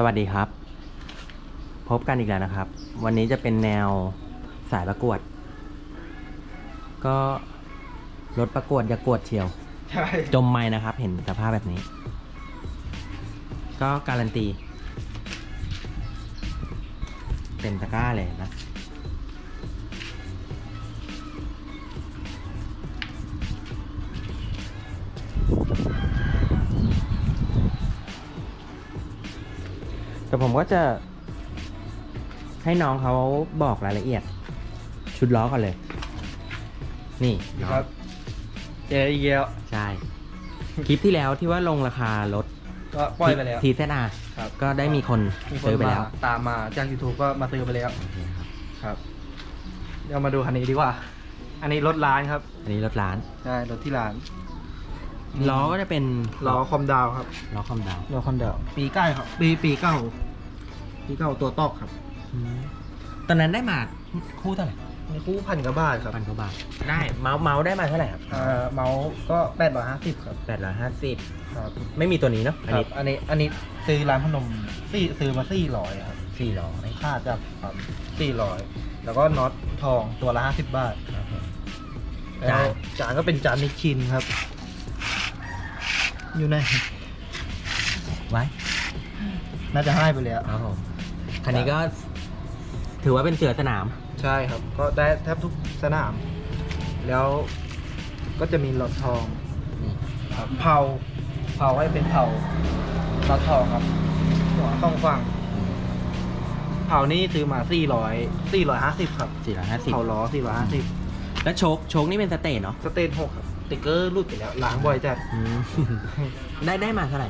สวัสดีครับ พบกันอีกแล้วนะครับ วันนี้จะเป็นแนวสายประกวด ก็รถประกวดอย่ากวดเชียว ใช่จมไม่นะครับ เห็นสภาพแบบนี้ ก็การันตี เต็มตะกร้าเลยนะ แต่ผมก็จะ ให้น้องเขาบอกรายละเอียด ชุดล้อก่อนเลย นี่น้องครับ เจออีกแล้วใช่ คลิปที่แล้วที่ว่าลงราคารถก็ปล่อยไปแล้ว ทีเซอาครับ ก็ได้มีคนมีคนซื้อไปมาแล้วตามมาจาก YouTube ก็มาซื้อไปแล้วโอเคครับครับ เดี๋ยวมาดูคันนี้ดีกว่า อันนี้รถร้านครับ อันนี้รถร้าน ใช่ รถที่ร้านล้อก็จะเป็นล้อคอมดาวครับล้อคอมดาว ล้อคอมดาวปีใกล้ครับ ปีปีเก้า ปีเก้าตัวตอกครับตอนนั้นได้มาคู่เท่าไหร่มีคู่พันกว่าบาทครับพันกว่าบาทได้เมาส์เมาส์ได้มาเท่าไหร่ครับอ่าเมาส์ก็แปดร้อยห้าสิบครับแปดร้อยห้าสิบครับไม่มีตัวนี้เนาะอันครันี้บอันนี้อันนี้ซื้อร้านพนมสี่ซื้อมาสี่ร้อยครับสี่ร้อยค่าจากสี่ร้อยแล้วก็น็อตทองตัวละห้าสิบบาทจานแล้วจานก็เป็นจานนิชชินครับ อยู่ในไว้ น่าจะให้ไปแล้วครับผม คันนี้ก็ ถือว่าเป็นเสือสนาม ใช่ครับ ก็ได้แทบทุกสนาม แล้วก็จะมีหลอดทองนี่ครับเผาเผาให้เป็นเผาหลอดทองครับหัวต้องฟังเผานี่ซื้อมาสี่ร้อยสี่ร้อยห้าสิบครับสี่ร้อยห้าสิบเผาล้อสี่ร้อยห้าสิบแล้วโชคโชคนี่เป็นสเตทเนาะสเตนหกครับสติ๊กเกอร์รุดไปแล้วล้างบ่อยจัดอืมได้ได้มาเท่าไหร่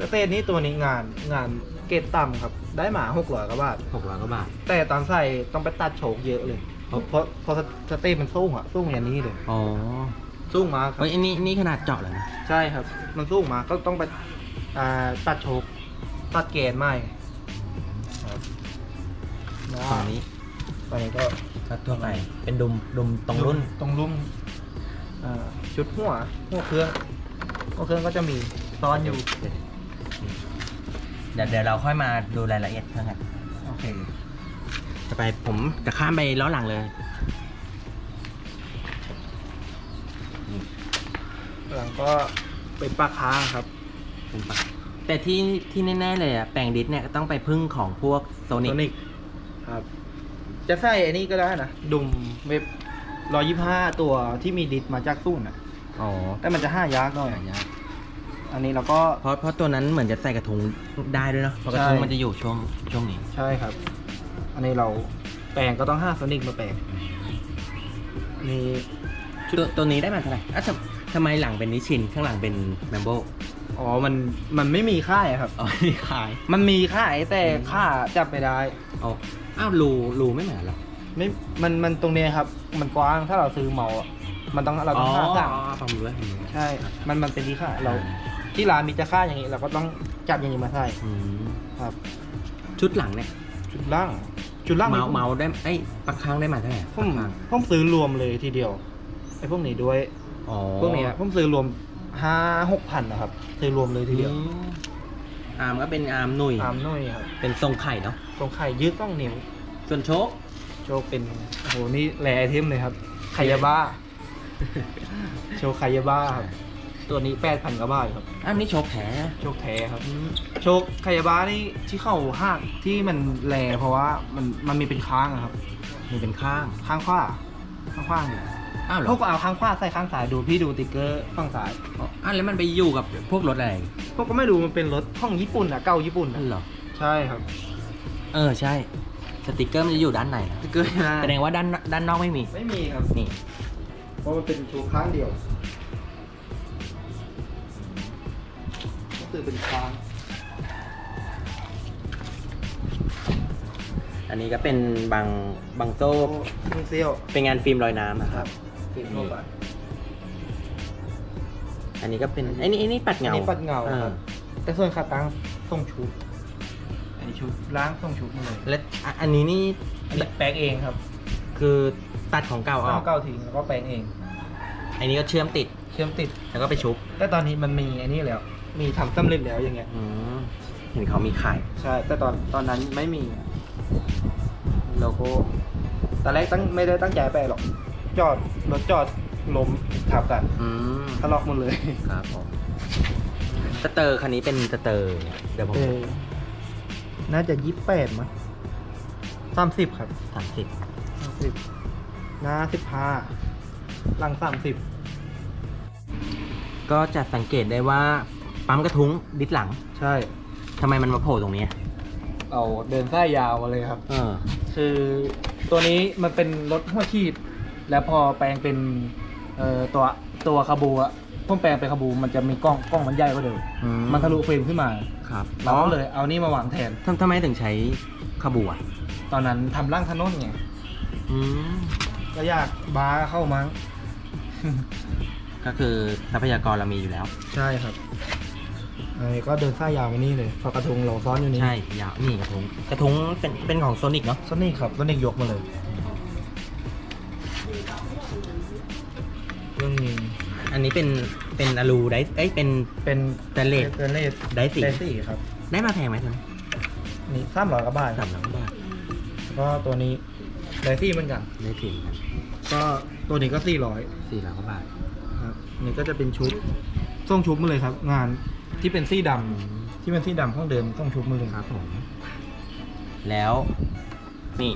สเตนนี้ตัวนี้งานงานเกรดต่ำครับ ได้มาหกร้อยกว่าบาท หกร้อยกว่าบาท แต่ตอนใส่ต้องไปตัดโชกเยอะเลย เพราะเพราะเพราะสเตนมันสูงอะสูงอย่างนี้เลยอ๋อสูงมากครับ เฮ้ยอันนี้นี่ขนาดเจาะเลยนะ ใช่ครับ มันสูงมากก็ต้องไปอ่าตัดโชกตัดเกณฑ์ใหม่ครับแล้วฝั่งนี้ตอนนี้ก็ก็ทั่วไปเป็นดุมดุมตรงรุ่น ตรงรุ่นอ่าชุดหัวหัวเครื่องหัวเครื่องก็จะมีซ้อนอยู่ เดี๋ยวเดี๋ยวเราค่อยมาดูรายละเอียดเท่านั้นโอเคจะไปผมจะข้ามไปล้อหลังเลยหลังก็เป็นปลาค้างครับ เป็นปะแต่ที่ที่แน่ๆเลยอะแปลงดิสเนี่ยต้องไปพึ่งของพวกโซนิโซนิกครับ จะใส่อันนี้ก็ได้นะ ดุมเว็บร้อยี่ห้าตัวที่มีดิสมาจากสู้นะอ๋อ แต่มันจะห้ายากหน่อยหายาก อันนี้เราก็ เพราะเพราะตัวนั้นเหมือนจะใส่กระทุงได้ด้วยเนาะเพราะกระทุงใช่ มันจะอยู่ช่วงช่วงนี้ ใช่ครับ อันนี้เราแปลงก็ต้องห้าโซนิกมาแปลงมีตัวตัวนี้ได้มาเท่าไหร่อะทำทำไมหลังเป็นนิชินข้างหลังเป็นแมมโบอ๋อมันมันไม่มีค่ายอะครับ อ๋อนี่ขายมันมีค่ายแต่ค่าจับไม่ได้ อ๋ออ้าวรูรูไม่เหมือนหรอไม่ มัน มันตรงเนี้ยครับ มันกว้าง ถ้าเราซื้อเมาส์อะมันต้อง เราอ๋ต้อองห้าสั่งความรู้แล้วความรู้แล้ว ใช่ มัน มันเป็นที่ค่าเรา ที่ร้านมีจะค่าอย่างนี้เราก็ต้องจับอย่างนี้มาใส่อืมครับ ชุดหลังเนี่ยชุดล่าง ชุดล่างเมาส์นี่เมาส์ได้ไอ้ยปลักค้างได้มาเท่าไหร่ผมปลั๊กค้างผมซื้อรวมเลยทีเดียวไอ้พวกนี้ด้วย อ๋อพวกนี้อะผมซื้อรวมห้าหกพันนะครับซื้อรวมเลยทีเดียวอืมอาร์มก็เป็นอาร์มหนุ่ย ตามหน่อยครับเป็นทรงไข่เนาะตรงไข่ยืดต้องนิ้วส่วนโชค โชว์เป็นโอ้โหนี่แรไอเทมเลยครับไคยาบ้า โชว์ไคยาบ้าครับ ตัวนี้แปดพันกว่าบาทครับอ้าวนี่โชคแท้โชคแท้ครับ โชคไคยาบ้านี่ที่เข้าห้างที่มันแรเพราะว่ามันมันมีเป็นค้างอะครับ มีเป็นข้าง ข้างขวาข้างขวาเนี่ยอ้าวเหรอพวกก็เอาข้างขวาใส่ข้างซ้ายดูพี่ดูติ๊กเกอร์ฝั่งซ้ายอ๋ออ้าวแล้วมันไปอยู่กับพวกรถอะไรพวกก็ไม่รู้มันเป็นรถห้องญี่ปุ่นอะเก่าญี่ปุ่นนั่อะนเหรอ ใช่ครับเออใช่ สติกเกอร์มันจะอยู่ด้านในนะติ๊กเกอร์นะแสดงว่าด้านด้านนอกไม่มี ไม่มีครับนี่ เพราะมันเป็นโชว์ข้างเดียว คือเป็นค้างอันนี้ก็เป็นบางบางโซ่โอ้เซี่ยวเป็นงานฟิล์มลอยน้ำนะครับฟิล์มเข้าไปอันนี้ก็เป็นไอ้นี่ไอ้นี่ปัดอันเงานี้ปัดเงาออครับ แต่ส่วนขาตั้งส่งชุดอันนี้ชุดล้างส่งชุดมาเลยและอะอันนี้นี่อันนี้แปลงเองครับคือตัดของเก่าออเอากเก้าทิ้งแล้วก็แปลงเอง อันนี้ก็เชื่อมติดเชื่อมติด แล้วก็ไปชุบ แต่ตอนนี้มันมีอันนี้แล้ว มีทำสำเร็จแล้วอย่างเงี้ย อืมเห็นเขามีขายใช่ แต่ตอนตอนนั้นไม่มีโลโก้ตอนแรกตั้งไม่ได้ตั้งใจไปหรอก จอดรถจอดล้มทับกันอืมทะเลาะหมดเลยครับผมสเตอร์คันนี้เป็นสเตอร์เดี๋ยวผมเออน่าจะยี่สิบแปดมั้งสามสิบครับสามสิบสามสิบหน้าสิบห้าหลังสามสิบก็จะสังเกตได้ว่า ปั๊มกระทุ้งดิดหลังใช่ ทำไมมันมาโผล่ตรงนี้เอาเดินไส้ยาวมาเลยครับ เออ คือตัวนี้มันเป็นรถหัวฉีด แล้วพอแปลงเป็นเอ่อตัวตัวคาบูอะพ่อแปลงเป็นคาบูมันจะมีกล้องกล้องมันใหญ่กว่าเดิมอืมันทะลุเฟรมขึ้นมาครับเราก็เลยเอานี่มาวางแทน ทำทำไมถึงใช้ขบวนตอนนั้นทำร่างถนนไงอืม ก็อยากบาร์เข้ามั้งก็คือทรัพยากรเรามีอยู่แล้ว ใช่ครับ อันนี้ก็เดินไส้ยาวมานี่เลยพอกระทุงเราซ้อนอยู่นี่ใช่ยาวนี่กระทุ้งกระทุ้งเป็นเป็นของโซนิกเนาะโซนิกครับโซนิกยกมาเลยเรื่องนี้อันนี้เป็นเป็นอลูได้เอ้ยเป็นเป็นสแตนเลสสแตนเลสได้สีได้สี่ครับ ได้มาแพงไหมท่านนี่สามร้อยกว่าบาทคสารับมร้อยบาทแล้วก็ตัวนี้ได้สี่เหมือนกันได้สีเหมือนกันก็ตัวนี้ก็สี่ร้อยสี่ร้อยกว่าบาทครับนี่ก็จะเป็นชุดส่งชุบมาเลยครับ งาน ที่เป็นสีดำที่เป็นสีดำข้างเดิมส่งชุบมาเลยครับผมแล้วนี่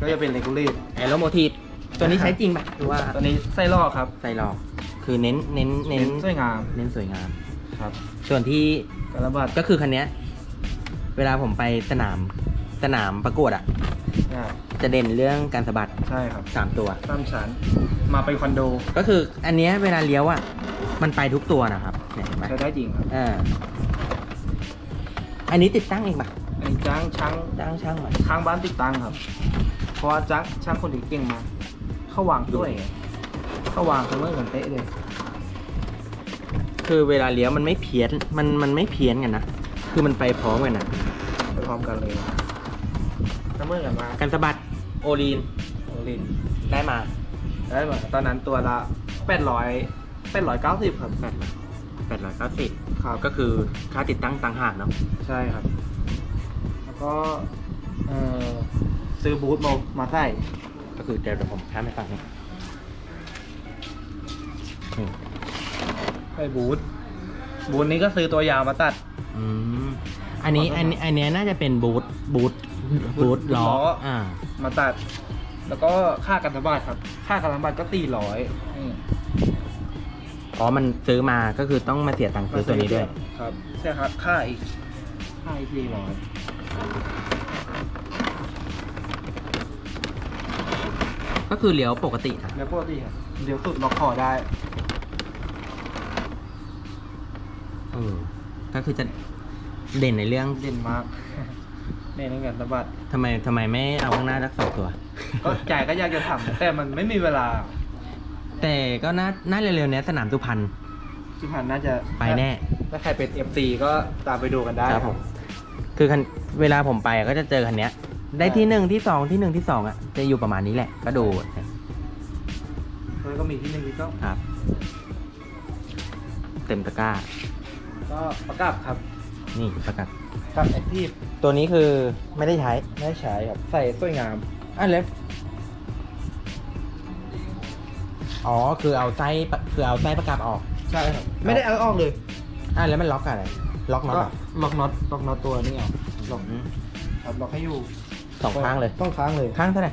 ก็จะเป็นเลกูเลตแอโรโมทีฟตัวนี้ใช้จริงป่ะหรือว่าตัวนี้ไส้ลอกครับใส่หลอก คือเน้นเน้นเน้นสวยงามเน้นสวยงาม ครับส่วนที่กระบาดก็คือคันเนี้ย เวลาผมไปสนามสนามประกวดอะ อ่าจะเด่นเรื่องการสะบัดใช่ครับสามตัวตามชั้นมาไปคอนโด ก็คืออันเนี้ยเวลาเลี้ยวอะ มันไปทุกตัวนะครับเนี่ยเห็นไหมใช้ได้จริงครับเอออันนี้ติดตั้งเองป่ะอันนี้จ้างช่างจ้างช่างมาข้างบ้านติดตั้งครับ เพราะว่าจ้างช่างคนที่เก่งมาเข้าวางด้วยไงเข้าวางเสมอกันเตะเลย คือเวลาเลี้ยวมันไม่เพี้ยนมันมันไม่เพี้ยนกันนะคือมันไปพร้อมกันนะไปพร้อมกันเลยเสมอกันมาการสะบัดโอลีนโอลินได้มาได้มาตอนนั้นตัวละแปดร้อย แปดร้อยเก้าสิบครับแปดร้อยแปดร้อยเก้าสิบครับ ก็คือค่าติดตั้งต่างหากเนาะใช่ครับ แล้วก็เอ่อซื้อบูทมามาใส่ก็คือเดี๋ยวผมข้ามไปฝั่งนี้นี่ใส่บูทบูทนี้ก็ซื้อตัวยาวมาตัด อืมอันนี้อันนี้อันเนี้ยน่าจะเป็นบูทบูทบูทล้อบูทล้ออ่ามาตัด แล้วก็ค่ากันสะบัดครับ ค่ากันสะบัดก็สี่ร้ อยอ๋อมันซื้อมาก็คือต้องมาเสียตังค์ซื้อตัวนี้ด้วย ครับใช่ครับค่าอีกค่าอีกสี่ร้อยก็คือเลี้ยวปกตินะแล้วปกติครับเดี๋ยวสุดล็อกคอได้ เออก็คือจะเด่นในเรื่องเด่นมากในเรื่องการสะบัดทำไมทำไมไม่เอาข้างหน้ารักสองตัว ก็ใจก็อยากจะทำแต่มันไม่มีเวลา แต่ก็น่าน่าเร็วๆเนี้ยสนามสุพรรณสุพรรณน่าจะไปแน่ ถ้าใครเป็น FC ก็ตามไปดูกันได้ครับผม คือคันเวลาผมไปอะก็จะเจอคันเนี้ย ได้ที่หนึ่งที่สองที่หนึ่งที่สองอะจะอยู่ประมาณนี้แหละ ก็ดูแล้วก็มีที่หนึ่งที่ต้องครับ เต็มตะกร้า ก็ประกับครับนี่ประกาศกับแอคทีฟตัวนี้คือไม่ได้ใช้ไม่ใช้ครับใส่สวยงามอะแล้ว อ๋อ คือเอาไส้ปะคือเอาไส้ประกับออก ใช่ครับไม่ได้เอาออกเลยอะแล้วมันล็อกอะไร ล็อกน็อตก็เหรอล็อกน็อตล็อกน็อตตัวนี้ออกล็อกอืมครับล็อกให้อยู่สองข้างเลย ต้องค้างเลยข้างเท่าไหร่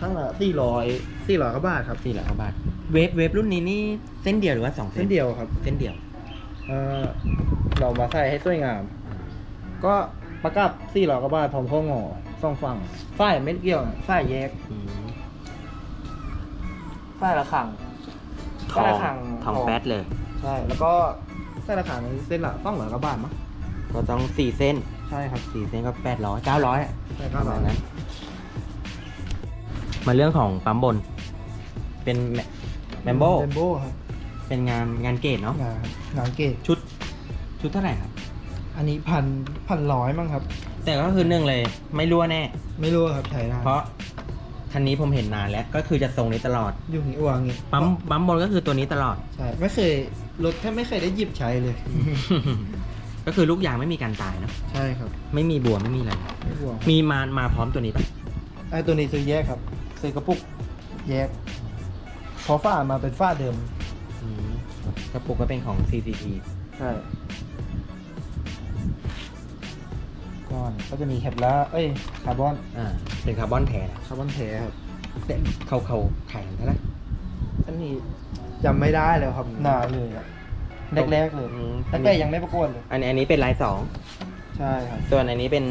ข้างละสี่ร้อยสี่ร้อยกว่าบาทครับสี่ร้อยกว่าบาท เวฟเวฟรุ่นนี้นี่เส้นเดียวหรือว่าสองเส้เส้นนเดียวครับเส้นเดียว เอ่อเรามาใส่ให้สวยงาม ก็ประกับสี่ร้อยกว่าบาทพร้อมข้องอสองฝั่งฝ้ายเม็ดเกี่ยวฝ้ายแยกอืม ฝ้ายละขังทฝ้ายองละขังทองแป๊ดเลย ใช่ แล้วก็ฝ้ายละขังเส้นละต้องร้อยกว่าบาทมั้งก็ต้องสี่เส้นใช่ครับสี่เส้นก็แปดร้อยเก้าร้อยใช่ปครับระมาณนั้น มาเรื่องของปั๊มบน เป็นแมมโบเมมโบครับเป็นงานงานเกตเนาะงานงานเกตชุด ชุดเท่าไหร่ครับ อันนี้พันพันร้อยมั้งครับ แต่ก็คือหนึ่งเลย ไม่รั่วแน่ ไม่รู้ครับใช้ได้เพราะ คันนี้ผมเห็นนานแล้วก็คือจะทรงนี้ตลอด อยู่นี่วางงี้ปั๊มปั๊มบนก็คือตัวนี้ตลอด ใช่ไม่เคยรถแทบไม่เคยได้หยิบใช้เลย ก็คือลูกยางไม่มีการตายเนอะใช่ครับไม่มีบวมไม่มีอะไร ไม่ห่วงมีมามาพร้อมตัวนี้ปะไอ้ตัวนี้ซื้อแยกครับซื้อกระปุกแยกเพอฝ้ามาเป็นฝ้าเดิม อืมกระปุกก็เป็นของ CCP ใช่ ก่อน ก็จะมีแคปล่าเอ้ยคาร์บอนอ่าเป็นคาร์บอนแท้นะคาร์บอนแท้ครับแต่เขาเขาขายกันเท่าไหร่อันนี้จำไม่ได้แล้วครับนานเลยอะแรกๆเลยอืมตั้งแต่ยังไม่ประกวดเลย อันนี้อันนี้เป็นลายสองใช่ครับส่วนอันนี้เป็น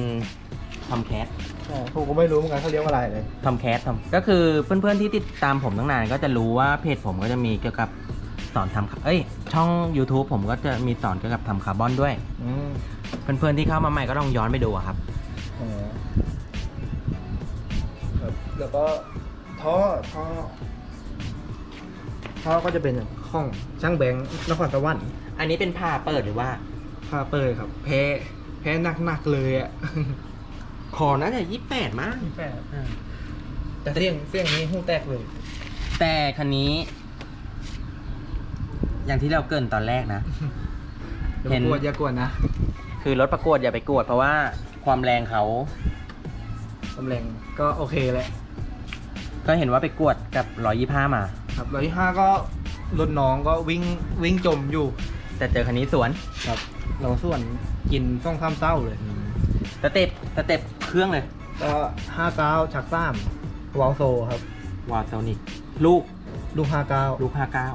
ทอมแคท ใช่ผมก็ไม่รู้เหมือนกันเขาเรียกว่าอะไรเลยทอมแคททอมก็คือเพื่อนๆที่ติดตามผมตั้งนานก็จะรู้ว่าเพจผมก็จะมีเกี่ยวกับสอนทำเอ้ยช่อง YouTube ผมก็จะมีสอนเกี่ยวกับทำคาร์บอนด้วย อืม เพื่อนๆที่เข้ามาใหม่ก็ลองย้อนไปดูอะครับ อ๋อครับแล้วก็ท่อท่อท่อก็จะเป็นของช่างแบงค์นครสวรรค์อันนี้เป็นผ้าเปิดหรือว่า พาเปยครับ แพ้แพ้หนักๆเลยอะ คอน่าจะยี่แปดมั้งแปดแต่เสียงเสียงนี้หูแตกเลย แต่คันนี้ อย่างที่เราเกรินตอนแรกนะ เห็เห็น นกวดอย่ากวดนะ คือรถประกวดอย่าไปกวดเพราะว่าความแรงเขาตำแหน่งก็โอเคแหละก็เห็นว่าไปกวดกับร้อยยี่ห้ามา ครับร้อยห้าก็รถน้องก็วิ่งวิ่งจมอยู่ แต่เจอคันนี้สวนครับ เราส่วนกินต้องข้ามเต้าเลยสเต็ปสเต็ปเครื่องเลย ก็ห้าเก้าชักซ้ามวอลโซครับวอลโซนิกลูกลูกห้าเก้าลูกห้าเก้า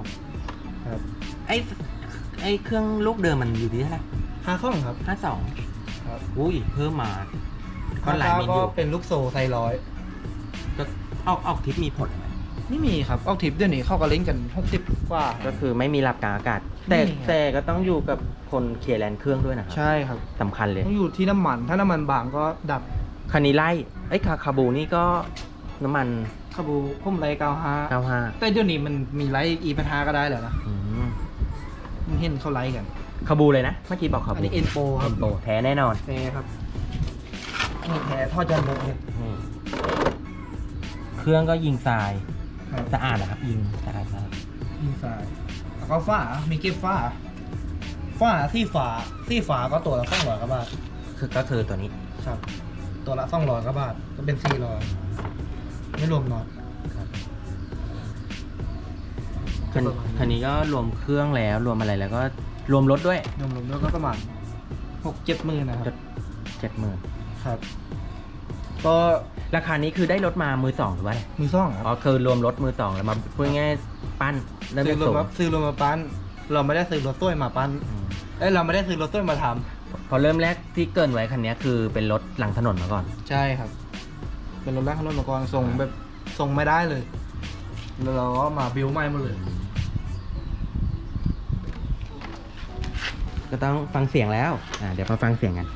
ครับไอ้ไอ้เครื่องลูกเดิมมันอยู่ที่เท่าไหร่ ห้าข้องครับห้าสองครับอุ้ยเพิ่มมาก็ห้าหลายเก้ามิลก็อยู่เป็นลูกโซไซร้อยก็ออกออกทิปมีผลไหมไม่มีครับเอาทิปเดี๋ยวนี้เข้ากับเล่นกันหกสิบกว่า ก็คือไม่มีหลับกลางอากาศ แต่ไม่มีครับแต่ก็ต้องอยู่กับคนเคลียร์แลนด์เครื่องด้วยนะครับใช่ครับสำคัญเลยต้องอยู่ที่น้ำมัน ถ้าน้ำมันบางก็ดับคันนี้ไล่ไอ้ยคาคาบูนี่ก็น้ำมันคาบูพุ่มไรเก้าห้า95แต่เดี๋ยวนี้มันมีไลท์อีพันห้าก็ได้แล้วนะอืมมันเห็นเขาไลท์กัน คาบูเลยนะ เมื่อกี้บอกคาบูอันนี้เอ็นโปครับเอ็นโปแท้แน่นอนแท้ครับนี่แท้ทอดยันโบเนี่ยนี่เครื่องก็ยิงทรายครับสะอาดนะครับ ยิงสะอาดมากยิงสายแล้วก็ฝ้ามีเก็บฝ้าฝ้าที่ฝาที่ฝาก็ตัวละสองร้อยกว่าบาทคือก็คือตัวนี้ ครับ ตัวละสองร้อยกว่าบาทก็เป็นสี่ร้อยไม่รวมน็อต คันประมาณนี้ คันนี้ก็รวมเครื่องแล้วรวมอะไรแล้วก็ รวมรถด้วยรวมรวมแล้วก็ประมาณหกเจ็ดหมื่นนะคจะรับเจ็ดหมื่นครับ ก็ราคานี้คือได้รถมามือสองหรือว่าอะไรมือซ่องคอ๋อรับคือรวมรถมือสองแล้วมาพูดง่ายๆปั้นเริ่มซื้จาอกรวมศูนมาย์ซื้อรวมมาปั้น เราไม่ได้ซื้อรถต้วยมาปั้นอืมเอ้ยเราไม่ได้ซื้อรถต้วยมาทำพอเริ่มแรกที่เกรินไว้คันนี้คือเป็นรถหลังถนนมาก่อน ใช่ครับ เป็นรถแรกของรถมาก่อนส่งแบบส่งไม่ได้เลยแล้วเราก็มาบิวใหม่หมดเลย ก็ต้องฟังเสียงแล้วอ่าเดี๋ยวมาฟังเสียงกัน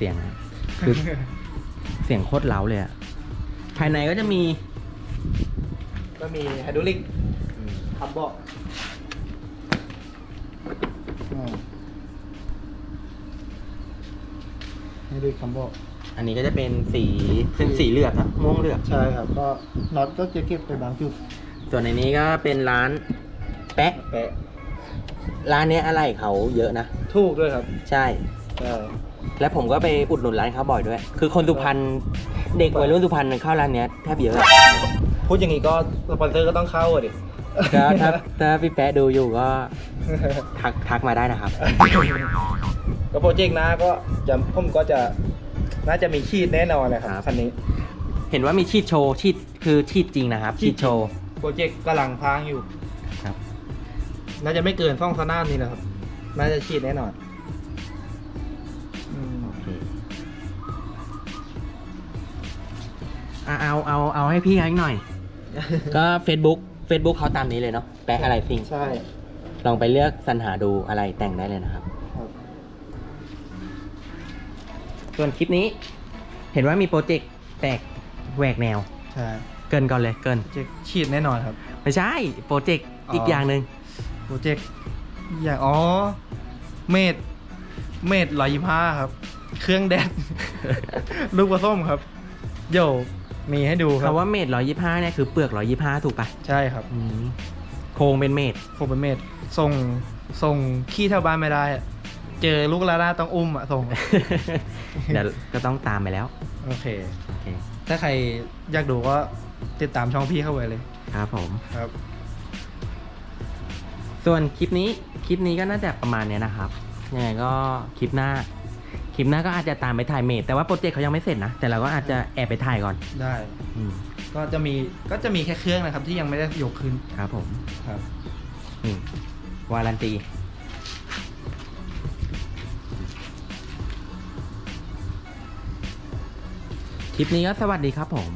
เสียงคือเสียงโคตรเล้าเลยอะภายในก็จะมี มีไฮดรอลิกขับเบาะอ่าไฮดรอลิกขับเบาะอันนี้ก็จะเป็นสีเป็นสีเหลือบนะม่วงเหลือบใช่ครับ ก็น็อตก็จะเก็บไปบางจุด ส่วนในนี้ก็เป็นร้านแปะแปะร้านเนี้ยอะไรเขาเยอะนะ ถูกด้วยครับ ใช่ ใช่ และผมก็ไปอุดหนุนร้านเขาบ่อยด้วย คือคนสุพรรณเด็กวัยรุ่นสุพรรณเข้าร้านเนี้ยแทบเยอะ พูดอย่างนี้ก็สปอนเซอร์ก็ต้องเข้าอะดิ ก็ถ้าถ้าพี่แปะดูอยู่ก็ทักทักมาได้นะครับ ก็โปรเจกต์หน้าก็จะผมก็จะน่าจะมีขีดแน่นอนเลยคครัรับบ คันนี้เห็นว่ามีชีดโชว์ชีดคือชีดจริงนะครับชีชีดดโชว์ โปรเจกต์กำลังพางอยู่ครับ น่าจะไม่เกินซ่องสนามนี่นะครับ น่าจะฉีดแน่นอนอืมโอเคอะเอาเอาเอาให้พี่เขาอีกหน่อย ก็ Facebook Facebook เขาตามนี้เลยเนาะแปะอะไรซิงใช่ลองไปเลือกสรรหาดูอะไรแต่งได้เลยนะครับ ครับส่วนคลิปนี้ เห็นว่ามีโปรเจกต์แตกแหวกแนว ใช่เกินก่อนเลยเกินโปรเจกต์ฉีดแน่นอนครับ ไม่ใช่โปรเจกต์อ๋ออีอีกอย่างหนึ่งโปรเจกต์อย่างอ๋อเมดเมดร้อยยี่ห้าครับ เครื่องแดด ลูกผสมครับเดี๋ยว มีให้ดูครับคำว่าเมตรร้อยยี่ห้าเนี่ยคือเปลือกร้อยยี่ห้าถูกปะใช่ครับอืมโครงเป็นเมตรคงเป็นเมดส่งส่งขี้แถวบ้านไม่ได้อะเจอลูกลาล่าต้องอุ้มอะส่ง เดี๋ยวก็ต้องตามไปแล้วโอเค โอเคถ้าใครอยากดูก็ติดตามช่องพี่เข้าไปเลยครับผม ครับ ส่วนคลิปนี้คลิปนี้ก็น่าจะประมาณเนี้ยนะครับยังไงก็คลิปหน้าค ลิปหน้าก็อาจจะตามไปถ่ายเมดแต่ว่าโปรเจกต์เขายังไม่เสร็จนะแต่เราก็อาจจะแอบไปถ่ายก่อนได้อืมก็จะมีก็จะมีแค่เครื่องนะครับที่ยังไม่ได้ยกขึ้นครับผมครับนี่วารันตีคลิปนี้ก็สวัสดีครับผม